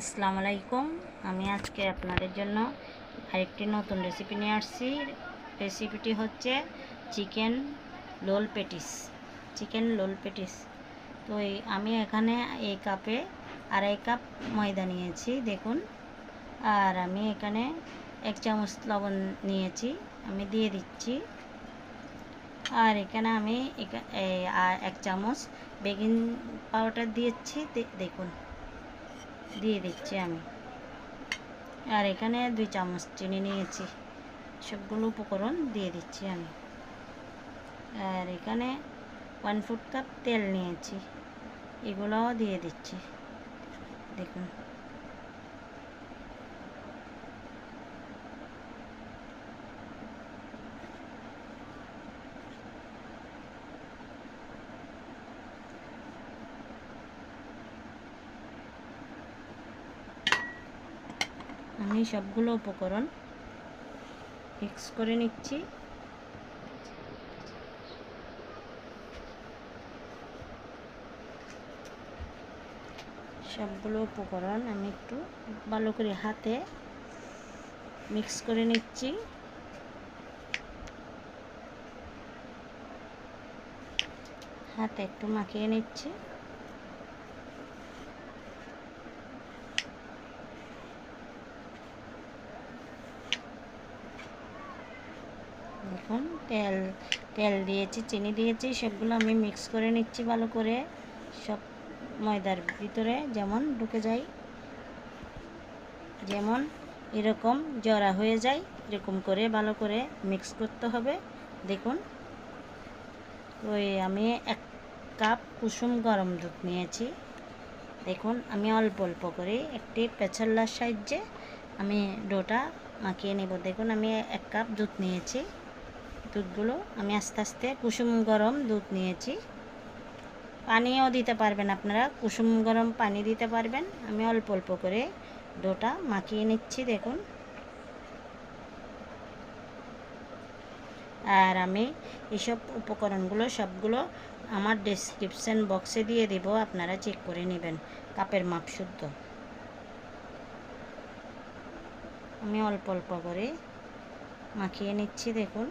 আসসালামু আলাইকুম। আমি আজকে আপনাদের জন্য আরেকটি নতুন রেসিপি নিয়ে আসছি। রেসিপিটি হচ্ছে chicken roll patties chicken roll patties. তো এই আমি এখানে এই কাপে আড়াই কাপ ময়দা নিয়েছি, দেখুন। আর আমি এখানে এক চামচ লবণ নিয়েছি, আমি দিয়ে দিচ্ছি। আর এখানে আমি এক চামচ বেকিং পাউডার দিয়েছি দেখুন। দিয়ে দিচ্ছি আমি। আর এখানে দুই চামচ চিনি নিয়েছি। সবগুলো উপকরণ দিয়ে দিচ্ছি আমি। আর এখানে ওয়ান ফুট কাপ তেল নিয়েছি। এগুলোও দিয়ে দিচ্ছি। দেখুন। আমি সবগুলো উপকরণ মিক্স করে নিচ্ছি। সবগুলো উপকরণ আমি একটু ভালো করে হাতে মিক্স করে নিচ্ছি। হাতে একটু মাখিয়ে নিচ্ছি দেখুন তেল তেল দিয়েছি, চিনি দিয়েছি, সবগুলো আমি মিক্স করে নিচ্ছি ভালো করে। সব ময়দার ভিতরে যেমন ঢুকে যায়, যেমন এরকম জড়া হয়ে যায়, এরকম করে ভালো করে মিক্স করতে হবে। দেখুন, ওই আমি এক কাপ কুসুম গরম দুধ নিয়েছি। দেখুন, আমি অল্প অল্প করে একটি পেছাল্লার সাহায্যে আমি ডোটা মাখিয়ে নেব। দেখুন, আমি এক কাপ দুধ নিয়েছি। দুধগুলো আমি আস্তে আস্তে কুসুম গরম দুধ নিয়েছি। পানিও দিতে পারবেন আপনারা, কুসুম গরম পানি দিতে পারবেন। আমি অল্প অল্প করে ডোটা মাখিয়ে নিচ্ছি, দেখুন। আর আমি এসব উপকরণগুলো সবগুলো আমার ডেসক্রিপশান বক্সে দিয়ে দেব, আপনারা চেক করে নেবেন, কাপের মাপ শুদ্ধ আমি অল্প অল্প করে মাখিয়ে নিচ্ছি, দেখুন।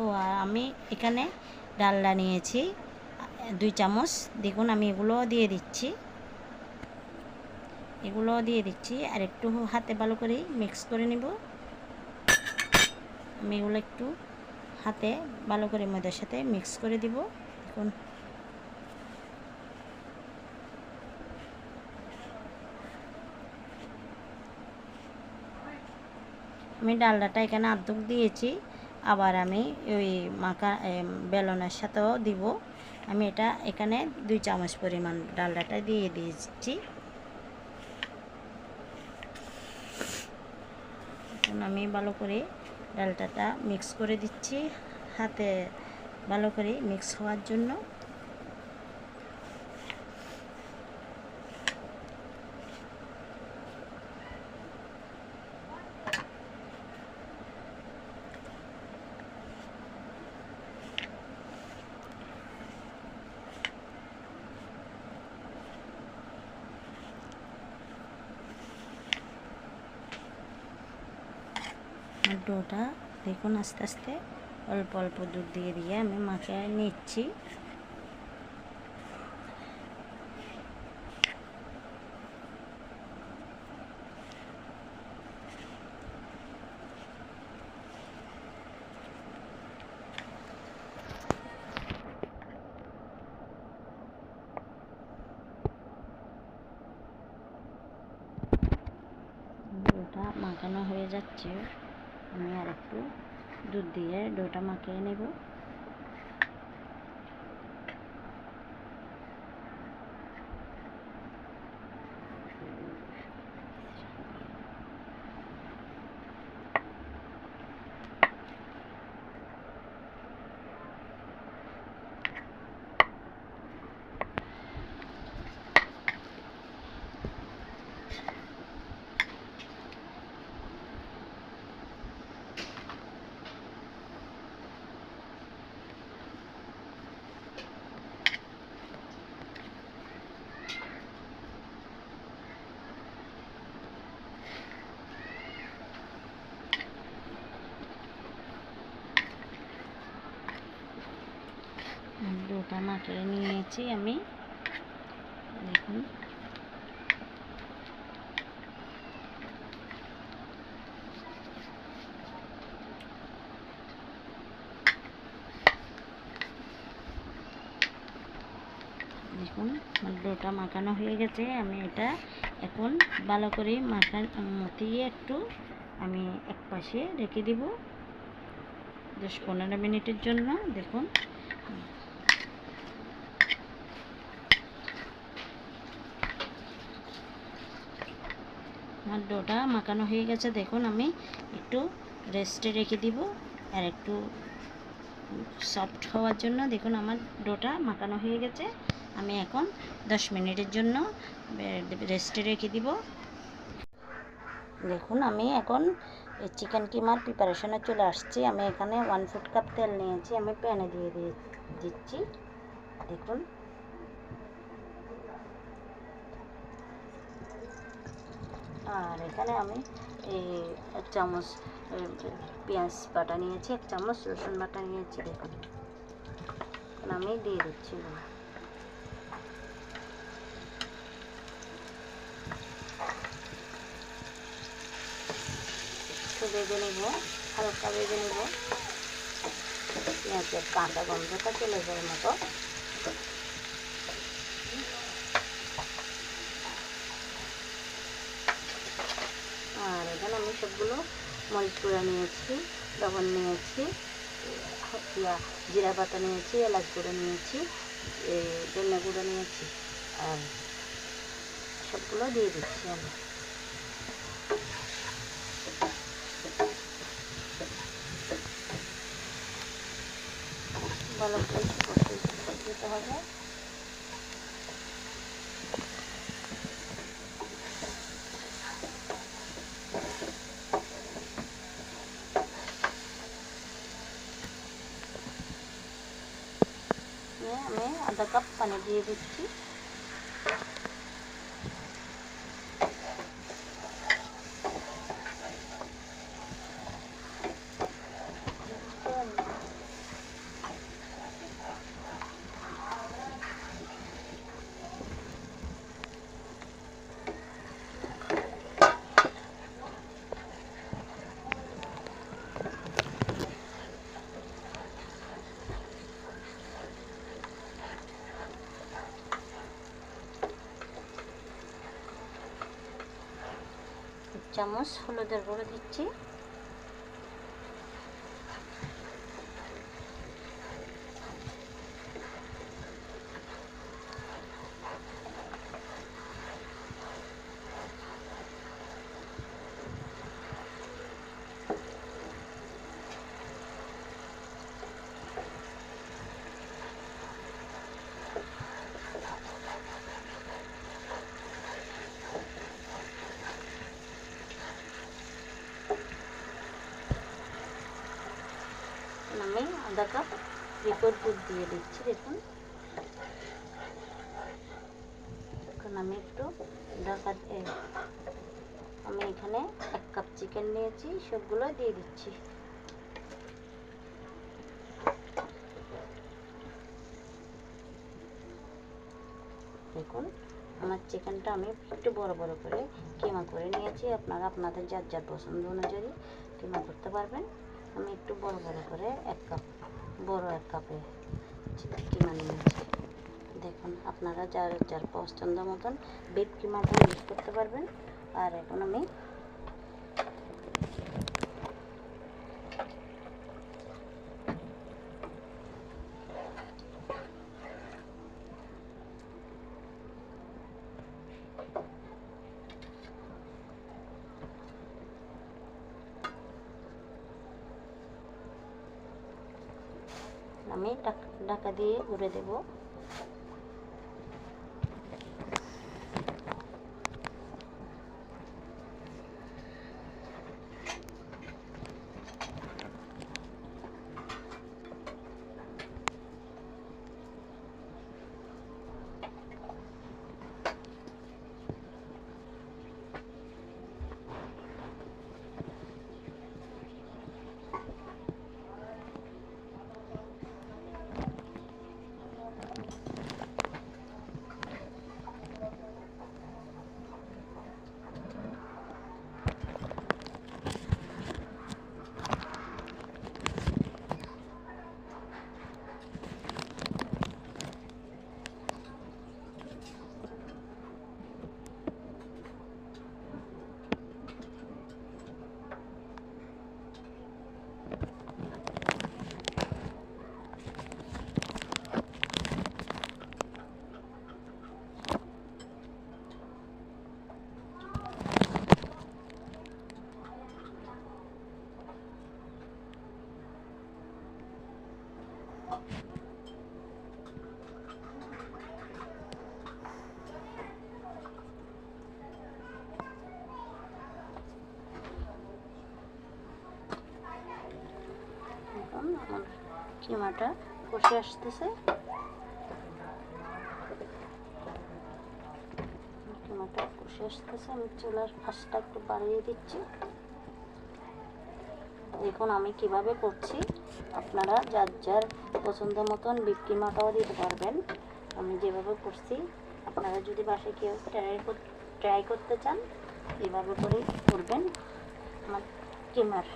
ও, আর আমি এখানে ডালডা নিয়েছি। দুই চামচ। দেখুন, আমি এগুলো দিয়ে দিচ্ছি। এগুলো দিয়ে দিচ্ছি। আর একটু হাতে ভালো করে মিক্স করে নিব। আমি এগুলো একটু হাতে ভালো করে ময়দার সাথে মিক্স করে দিব। দেখুন। আমি ডালডাটা এখানে আর্ধেক দিয়েছি। আবার আমি ওই মাখা বেলনের সাথেও দিব। আমি এটা এখানে দুই চামচ পরিমাণ ডালডাটা দিয়ে দিয়েছি। এখন আমি ভালো করে ডালটাটা মিক্স করে দিচ্ছি। হাতে ভালো করে মিক্স হওয়ার জন্য আর ডোটা দেখুন আস্তে আস্তে, অল্প অল্প দুধ দিয়ে দিয়ে আমি মাখিয়ে নিচ্ছি। মাখানো হয়ে যাচ্ছে আমি আর একটু দুধ দিয়ে ডোটা মাখিয়ে নেব। ডোটা মাখিয়ে নিয়েছি আমি। দেখুন। দেখুন, ডোটা মাখানো হয়ে গেছে। আমি এটা এখন ভালো করে মাখা মতিয়ে একটু আমি এক পাশে রেখে দিব। দশ পনেরো মিনিটের জন্য, দেখুন। আমার ডোটা মাখানো হয়ে গেছে, দেখুন আমি একটু রেস্টে রেখে দিব আর একটু সফট হওয়ার জন্য দেখুন আমার ডোটা মাখানো হয়ে গেছে। আমি এখন দশ মিনিটের জন্য রেস্টে রেখে দিব। দেখুন আমি এখন চিকেন কিমার প্রিপারেশনে চলে আসছি। আমি এখানে ওয়ান ফুট কাপ তেল নিয়েছি, আমি প্যানে দিয়ে দিয়ে দিচ্ছি। দেখুন। আর এখানে আমি এই এক চামচ পেঁয়াজ বাটা নিয়েছি, এক চামচ রসুন বাটা নিয়েছি, দেখুন। আমি দিয়ে দিচ্ছি একটু নেব, হালকা বেজে নেব। পেঁয়াজের কাঁচা গন্ধটা চলে যাওয়ার মতো আর এখানে আমি সবগুলো মরিচ গুঁড়া নিয়েছি, লবণ নিয়েছি জিরা পাতা নিয়েছি, এলাচ গুঁড়ো নিয়েছি ধনিয়া গুঁড়ো নিয়েছি, আর সবগুলো দিয়ে দিচ্ছি আমি। ভালো করে দিতে হবে আমি আধা কাপ পানি দিয়ে দিচ্ছি। চামচ হলুদের গুঁড়ো দিচ্ছি আমি আধা কাপ রিপোর্ট দুধ দিয়ে দিচ্ছি, দেখুন। এখন আমি একটু ঢাকা আমি এখানে এক কাপ চিকেন নিয়েছি, সবগুলো দিয়ে দিচ্ছি। দেখুন, আমার চিকেনটা আমি একটু বড় বড় করে কিমা করে নিয়েছি, আপনারা আপনাদের যার যার পছন্দ অনুযায়ী কিমা করতে পারবেন। আমি একটু বড় বড় করে এক কাপ এক কাপে মানে নিয়েছি দেখুন, আপনারা যার যার পছন্দ মতন বিপ কিমাটা ইউজ করতে পারবেন। আর এখন আমি ঢাকা দিয়ে উড়ে দেব এখন কিমাটা কষে আসতেছে। কিমাটা কষে আসতেছে, আমি চুলার আঁচটা একটু বাড়িয়ে দিচ্ছি। দেখুন আমি কীভাবে করছি। আপনারা যার যার পছন্দ মতন বিপ কিমাটাও দিতে পারবেন। আমি যেভাবে করছি, আপনারা যদি বাসায় কেউ ট্রাই ট্রাই করতে চান, এভাবে করেই করবেন। আমার কিমার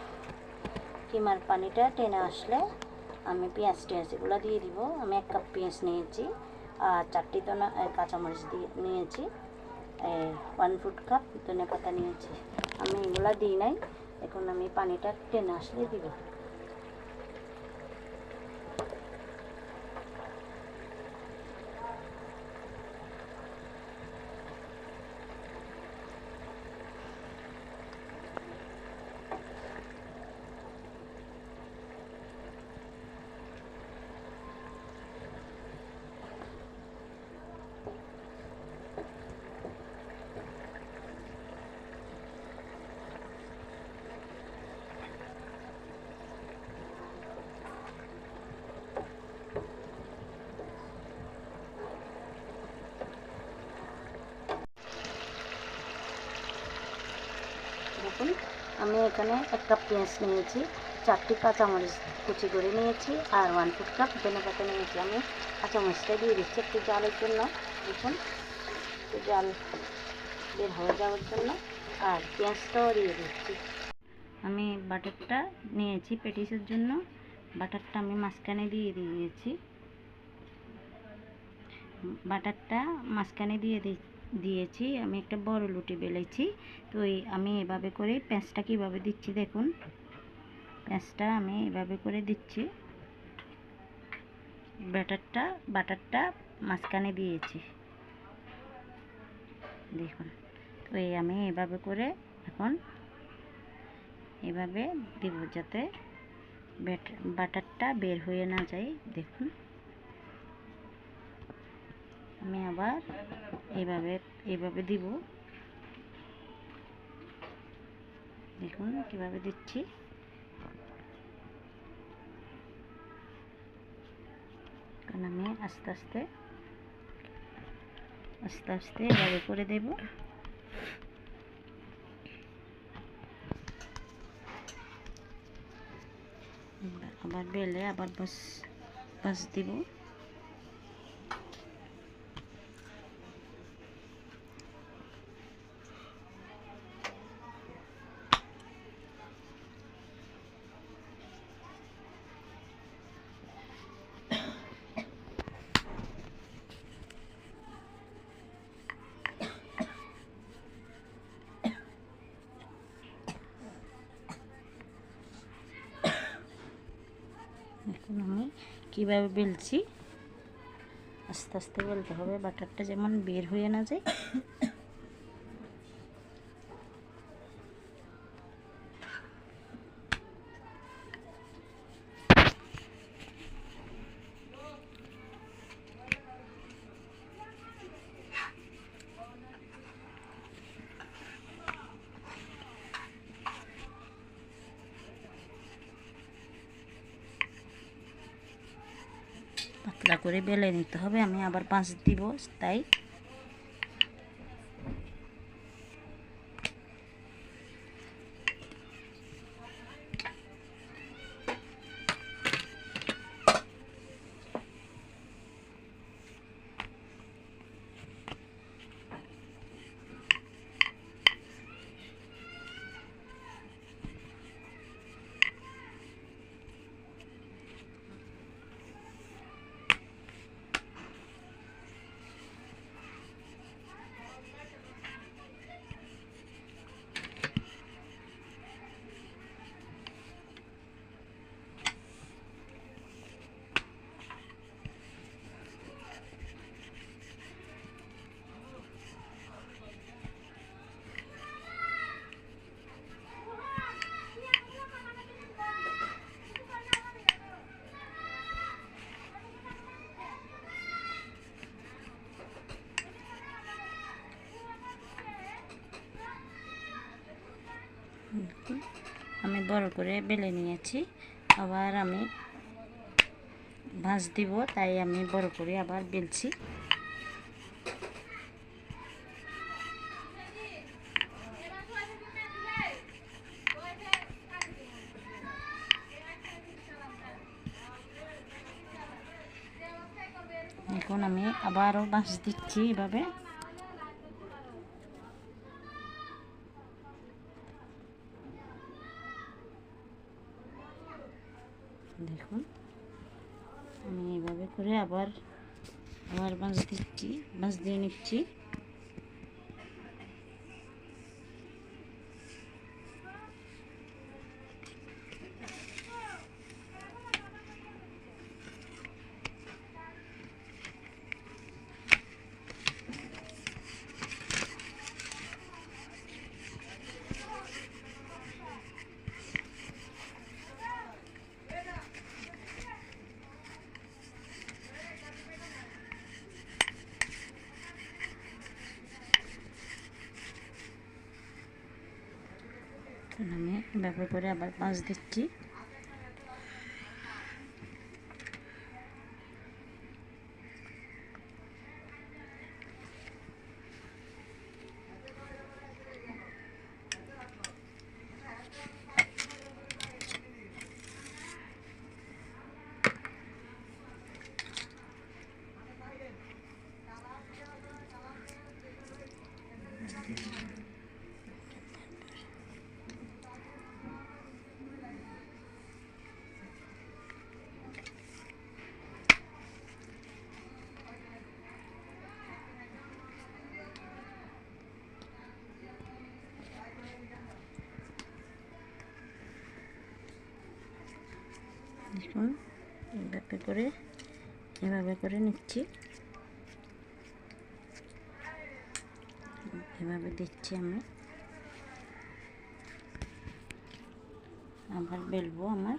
কিমার পানিটা টেনে আসলে আমি পেঁয়াজ টেঁয়াজ এগুলো দিয়ে দিব। আমি এক কাপ পেঁয়াজ নিয়েছি আর চারটি দানা কাঁচামরিচ দিয়ে নিয়েছি। ওয়ান ফুট কাপ ধনে পাতা নিয়েছি। আমি এগুলো দিই নাই, এখন আমি পানিটা টেনে আসলে দিব দেখুন আমি এখানে এক কাপ পেঁয়াজ নিয়েছি, চারটি কাঁচামরিচ কুচি করে নিয়েছি আর ওয়ান ফুট কাপ ধনে পাতা নিয়েছি। আমি কাঁচামরিচটা দিয়ে দিচ্ছি একটু জালের জন্য। দেখুন, একটু জাল বের হয়ে যাওয়ার জন্য। আর পেঁয়াজটাও দিয়ে দিচ্ছি। আমি বাটারটা নিয়েছি পেটিসের জন্য। বাটারটা আমি মাঝখানে দিয়ে দিয়েছি। বাটারটা মাঝখানে দিয়ে দি- দিয়েছি, আমি একটা বড় লুটি বেলেছি। তো আমি এভাবে করে পেঁয়াজটা কীভাবে দিচ্ছি দেখুন। পেঁয়াজটা আমি এভাবে করে দিচ্ছি। ব্যাটারটা, বাটারটা মাঝখানে দিয়েছি। দেখুন, তো এই আমি এভাবে করে এখন এভাবে দিব যাতে বাটারটা বের হয়ে না যায়। দেখুন। আমি আবার এভাবে এভাবে দিব। দেখুন কীভাবে দিচ্ছি। কারণ আমি আস্তে আস্তে আস্তে আস্তে এভাবে করে দেব। আবার বেলে আবার বাস বাস দিব এখন আমি কীভাবে বেলছি? আস্তে আস্তে বেলতে হবে বাটারটা যেমন বের হয়ে না যায় করে বেলে নিতে হবে আমি আবার পাঁচ দিব তাই বড় করে বেলে নিয়েছি। আবার আমি ভাজ দিব, তাই আমি বড় করে আবার বেলছি। এখন আমি আবারও বাঁশ দিচ্ছি এভাবে। দেখুন। আমি এইভাবে করে আবার আবার বাঁশ দিচ্ছি বাঁশ দিয়ে নিচ্ছি এখন আমি এভাবে করে আবার পাশ দিচ্ছি। দেখুন এভাবে করে এভাবে করে নিচ্ছি। এভাবে দিচ্ছি আমি। আবার বেলবো আমার।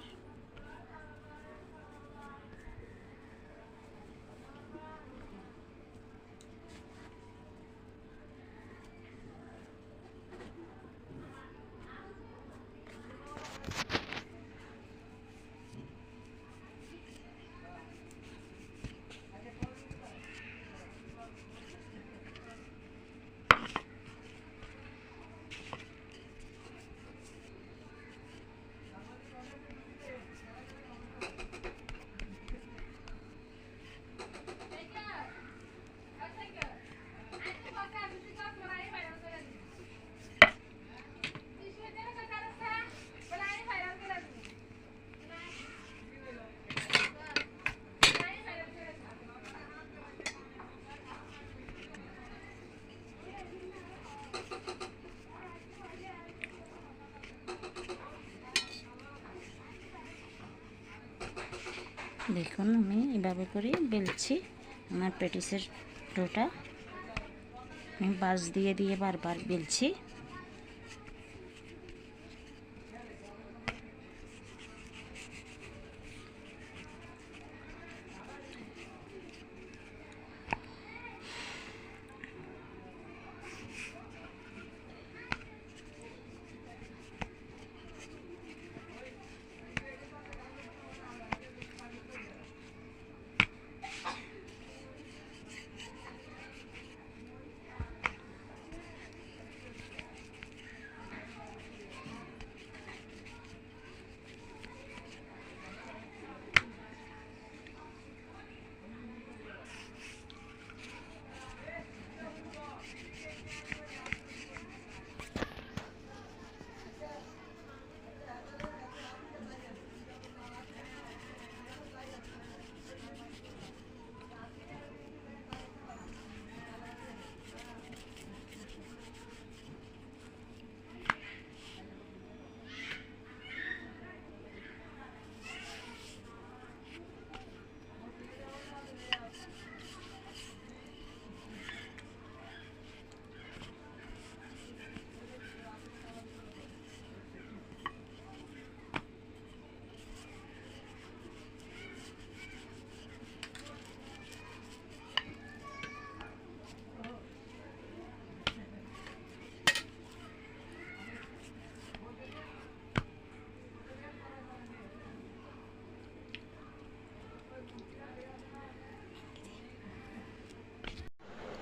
দেখুন আমি এভাবে করে বেলছি আমার প্যাটিসের ডোটা। আমি বাস দিয়ে দিয়ে বারবার বেলছি।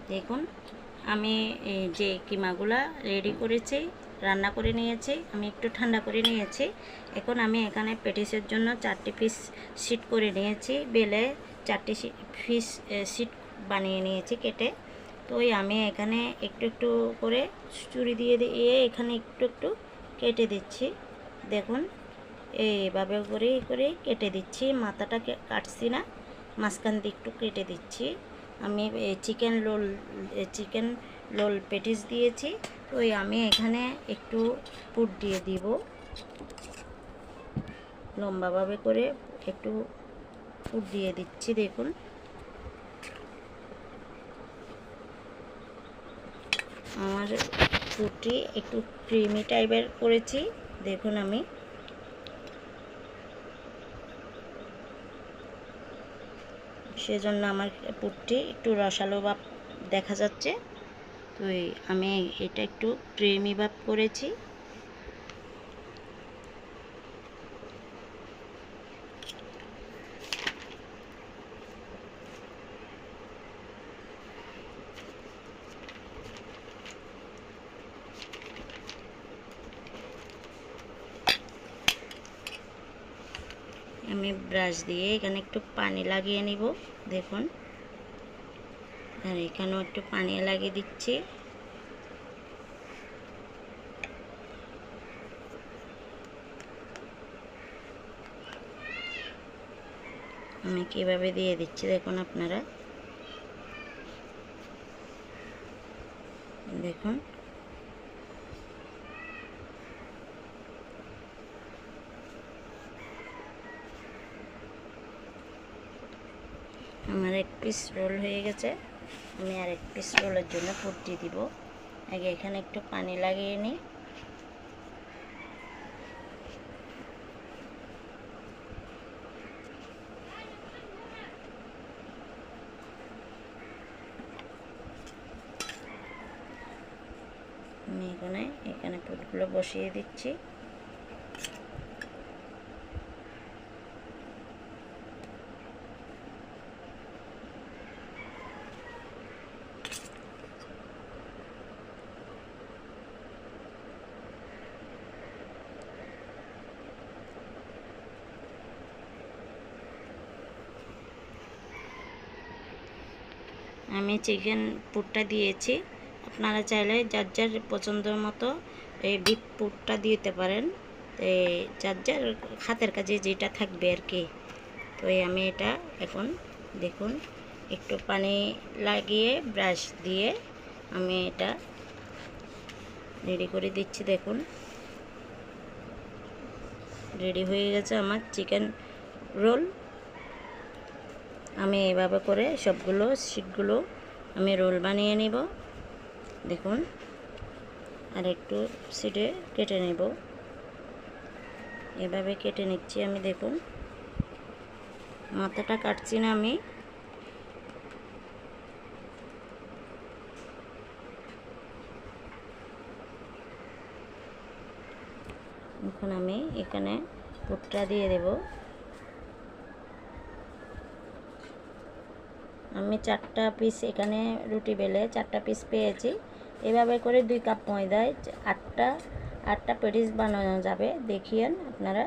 দেখুন, আমি যে কিমাগুলা রেডি করেছি, রান্না করে নিয়েছি, আমি একটু ঠান্ডা করে নিয়েছি। এখন আমি এখানে পেটিসের জন্য চারটি পিস সিট করে নিয়েছি, বেলে চারটি পিস সিট বানিয়ে নিয়েছি কেটে। তো আমি এখানে একটু একটু করে চুরি দিয়ে দিয়ে এখানে একটু একটু কেটে দিচ্ছি। দেখুন, এইভাবে করে করে কেটে দিচ্ছি মাথাটা কাটছি না, মাঝখান দিয়ে একটু কেটে দিচ্ছি। আমি chicken roll chicken roll patties দিয়েছি। তো আমি এখানে একটু পুট দিয়ে দিব। লম্বাভাবে করে একটু পুট দিয়ে দিচ্ছি, দেখুন। আমার পুটটি একটু ক্রিমি টাইপের করেছি, দেখুন আমি। সেজন্য আমার পুটটি একটু রসালো ভাব দেখা যাচ্ছে। তো আমি এটা একটু ক্রিমি ভাব করেছি আমি ব্রাশ দিয়ে এখানে একটু পানি লাগিয়ে নিব, দেখুন। আর এখানেও একটু পানি লাগিয়ে দিচ্ছি। আমি কীভাবে দিয়ে দিচ্ছি দেখুন আপনারা। দেখুন আমার এক পিস রোল হয়ে গেছে। আমি আর এক পিস রোলের জন্য পুটি দিব। আগে এখানে একটু পানি লাগিয়ে নিই। আমি এখানে এখানে পুটগুলো বসিয়ে দিচ্ছি। আমি চিকেন পুরটা দিয়েছি। আপনারা চাইলে যার যার পছন্দ মতো এই বিট পুরটা দিতে পারেন। এই যার যার হাতের কাজে যেটা থাকবে আর কি। তো আমি এটা এখন দেখুন, একটু পানি লাগিয়ে ব্রাশ দিয়ে আমি এটা রেডি করে দিচ্ছি দেখুন। রেডি হয়ে গেছে আমার চিকেন রোল আমি এভাবে করে সবগুলো শিটগুলো আমি রোল বানিয়ে নিব। দেখুন। আর একটু সিটে কেটে নেব। এভাবে কেটে নিচ্ছি আমি, দেখুন। মাথাটা কাটছি না আমি। এখন আমি এখানে পুটটা দিয়ে দেব। আমি চারটা পিস এখানে রুটি বেলে চারটা পিস পেয়েছি। এভাবে করে দুই কাপ ময়দায় আটটা আটটা পেটিস বানানো যাবে। দেখিয়েন আপনারা।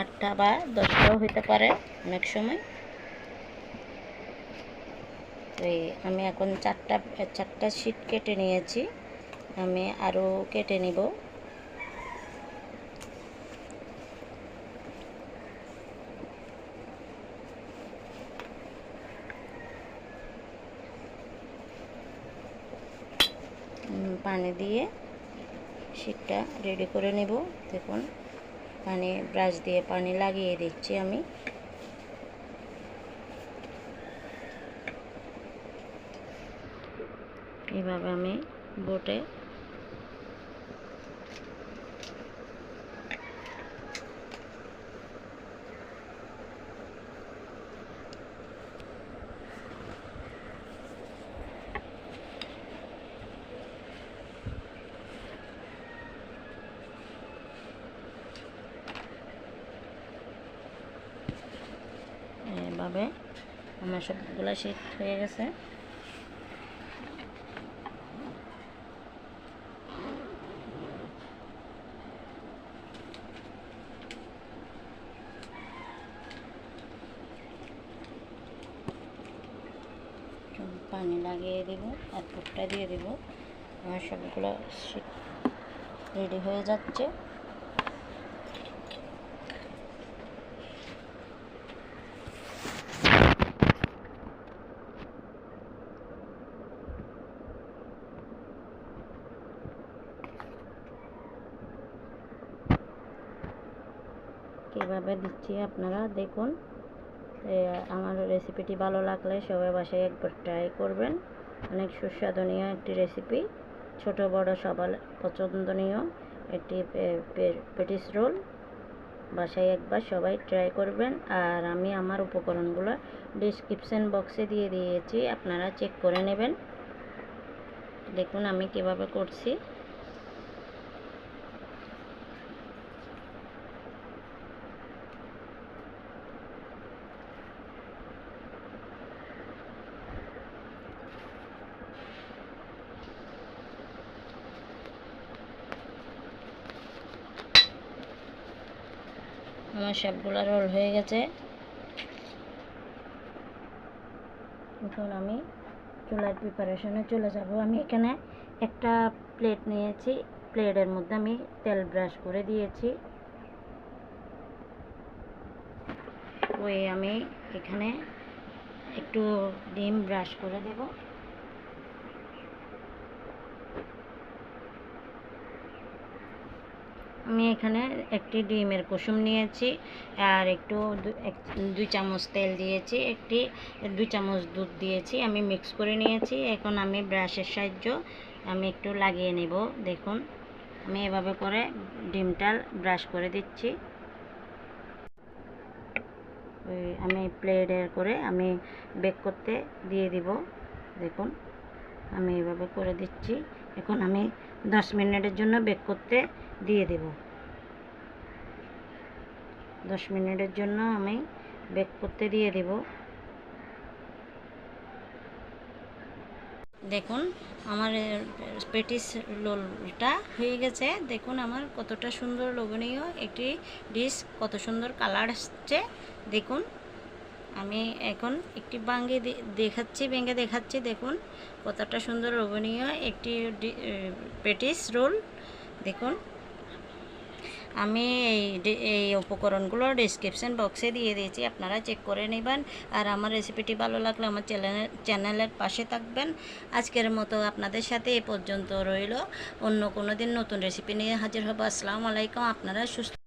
আটটা বা দশটাও হইতে পারে অনেক সময়। তো আমি এখন চারটা চারটা শিট কেটে নিয়েছি। আমি আরও কেটে নিব। পানি দিয়ে শীতটা রেডি করে নেব। দেখুন, পানি ব্রাশ দিয়ে পানি লাগিয়ে দিচ্ছি আমি। এভাবে আমি বোটে সবগুলো শীত হয়ে গেছে। পানি লাগিয়ে দেব, আর পুরটা দিয়ে দেব। আমার সবগুলো রেডি হয়ে যাচ্ছে। কীভাবে দিচ্ছি আপনারা দেখুন। আমার রেসিপিটি ভালো লাগলে সবাই বাসায় একবার ট্রাই করবেন। অনেক সুস্বাদনীয় একটি রেসিপি ছোট, বড়, সবার পছন্দনীয় একটি পেটিস রোল বাসায় একবার সবাই ট্রাই করবেন। আর আমি আমার উপকরণগুলো ডিসক্রিপশন বক্সে দিয়ে দিয়েছি, আপনারা চেক করে নেবেন। দেখুন আমি কীভাবে করছি। আমার সবগুলো রোল হয়ে গেছে। এখন আমি চুলার প্রিপারেশনে চলে যাব। আমি এখানে একটা প্লেট নিয়েছি। প্লেটের মধ্যে আমি তেল ব্রাশ করে দিয়েছি। ওই আমি এখানে একটু ডিম ব্রাশ করে দেব। আমি এখানে একটি ডিমের কুসুম নিয়েছি আর একটু দুই চামচ তেল দিয়েছি, একটি দুই চামচ দুধ দিয়েছি, আমি মিক্স করে নিয়েছি। এখন আমি ব্রাশের সাহায্য আমি একটু লাগিয়ে নেব, দেখুন। আমি এভাবে করে ডিমটা ব্রাশ করে দিচ্ছি। আমি প্লেটের করে আমি বেক করতে দিয়ে দিব, দেখুন। আমি এভাবে করে দিচ্ছি। এখন আমি দশ মিনিটের জন্য বেক করতে দিয়ে দেব। দশ মিনিটের জন্য আমি বেক করতে দিয়ে দেব। দেখুন, আমার পেটিস লোলটা হয়ে গেছে। দেখুন আমার কতটা সুন্দর লোভনীয় একটি ডিশ কত সুন্দর কালার আসছে। দেখুন। আমি এখন একটি বাঙ্গে দেখাচ্ছি, ভেঙে দেখাচ্ছি। দেখুন, কতটা সুন্দর লোভনীয় একটি পেটিস রোল। দেখুন, আমি এই এই উপকরণগুলো ডিসক্রিপশন বক্সে দিয়ে দিয়েছি। আপনারা চেক করে নেবেন। আর আমার রেসিপিটি ভালো লাগলে আমার চ্যানেলের চ্যানেলের পাশে থাকবেন। আজকের মতো আপনাদের সাথে এ পর্যন্ত রইল। অন্য কোনো দিন নতুন রেসিপি নিয়ে হাজির হব। আসসালামু আলাইকুম। আপনারা সুস্থ